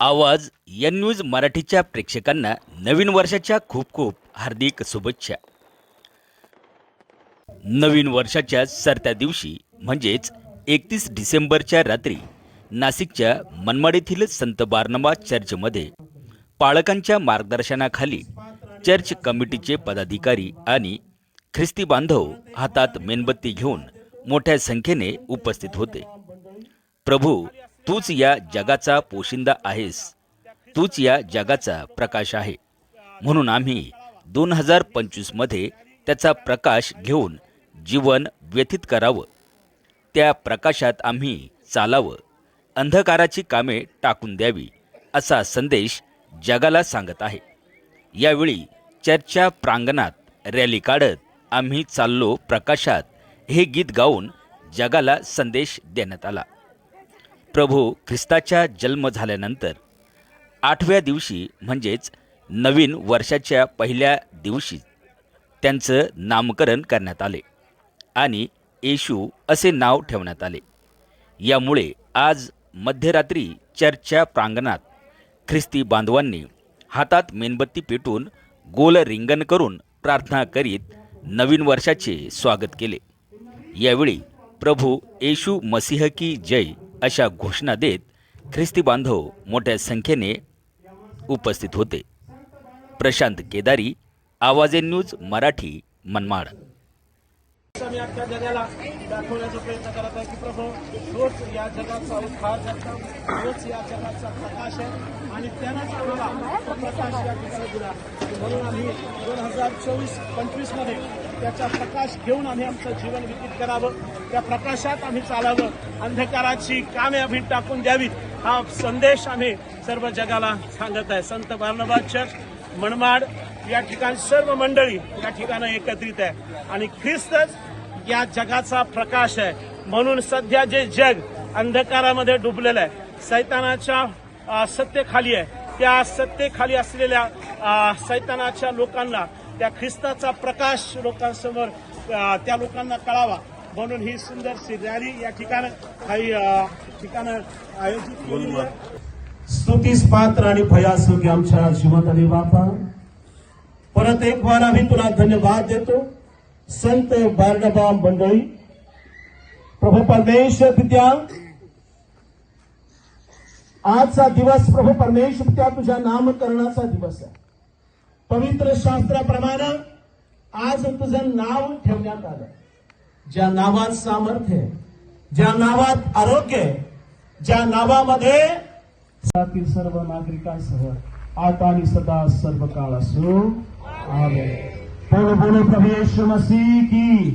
आवाज N news मराठीच्या प्रेक्षकांना नवीन वर्षाच्या खूप खूप हार्दिक शुभेच्छा. नवीन वर्षाच्या सरत्या दिवशी म्हणजेच एकतीस डिसेंबरच्या रात्री नाशिकच्या मनमाड येथील संत बारनबा चर्चमध्ये पालकांच्या मार्गदर्शनाखाली चर्च कमिटीचे पदाधिकारी आणि ख्रिस्ती बांधव हातात मेणबत्ती घेऊन मोठ्या संख्येने उपस्थित होते. प्रभू तूच या जगाचा पोशिंदा आहेस. तूच या जगाचा प्रकाश आहे. म्हणून आम्ही दोन हजार पंचवीसमध्ये त्याचा प्रकाश घेऊन जीवन व्यथित करावं. त्या प्रकाशात आम्ही चालावं. अंधकाराची कामे टाकून द्यावी असा संदेश जगाला सांगत आहे. यावेळी चर्चच्या प्रांगणात रॅली काढत आम्ही चाललो प्रकाशात. हे गीत गाऊन जगाला संदेश देण्यात आला. प्रभू ख्रिस्ताच्या जन्म झाल्यानंतर आठव्या दिवशी म्हणजेच नवीन वर्षाच्या पहिल्या दिवशी त्यांचं नामकरण करण्यात आले आणि येशू असे नाव ठेवण्यात आले. यामुळे आज मध्यरात्री चर्चच्या प्रांगणात ख्रिस्ती बांधवांनी हातात मेणबत्ती पेटून गोल रिंगण करून प्रार्थना करीत नवीन वर्षाचे स्वागत केले. यावेळी प्रभू येशू मसीह की जय अशा घोषणा देत ख्रिस्ती बांधव मोठ्या संख्येने उपस्थित होते. प्रशांत केदारी आवाजे न्यूज मराठी मनमाड. आम्ही जगाला दाखवण्याचा प्रयत्न करत आहे की प्रभू या जगाचा उद्धार या जगाचा प्रकाश आहे आणि त्यानंच आम्हाला प्रकाश या ठिकाणी दिला म्हणून आम्ही दोन हजार चोवीस पंचवीसमध्ये त्याचा प्रकाश घेऊन आम्ही आमचं जीवन व्यतीत करावं. त्या प्रकाशात आम्ही चालावं. अंधकाराची कामे आम्ही टाकून द्यावीत. हा संदेश आम्ही सर्व जगाला सांगत आहे. संत बारनबाद चर्च मनमाड या ठिकाणी सर्व मंडळी या ठिकाणी एकत्रित आहे. आणि ख्रिस्तच या जगाचा प्रकाश आहे. म्हणून सध्या जे जग अंधकारामध्ये डुबलेलं आहे सैतानाच्या सत्तेखाली आहे. त्या सत्तेखाली असलेल्या सैतानाच्या लोकांना त्या ख्रिस्ताचा प्रकाश लोकांसमोर त्या लोकांना कळावा म्हणून ही सुंदरशी रॅली या ठिकाणं काही ठिकाणं आयोजित केली स्तुतीस पात्र आणि भयासोग्य आमच्या जीवनाने बापा. परत एक वार आम्ही तुला धन्यवाद देतो. संत बारडबा मंडळी प्रभू परमेश्वर पित्या आजचा दिवस प्रभू परमेश्वर पित्या तुझ्या नामकरणाचा दिवस आहे. पवित्र शास्त्राप्रमाणे आज तुझं नाव ठेवण्यात आलं. ज्या नावात सामर्थ्य ज्या नावात आरोग्य ज्या नावामध्ये जगातील सर्व नागरिकांसह आता आणि सदा सर्व काळ असो. आमेन. बोलो बोलो प्रभु यीशु मसीह की.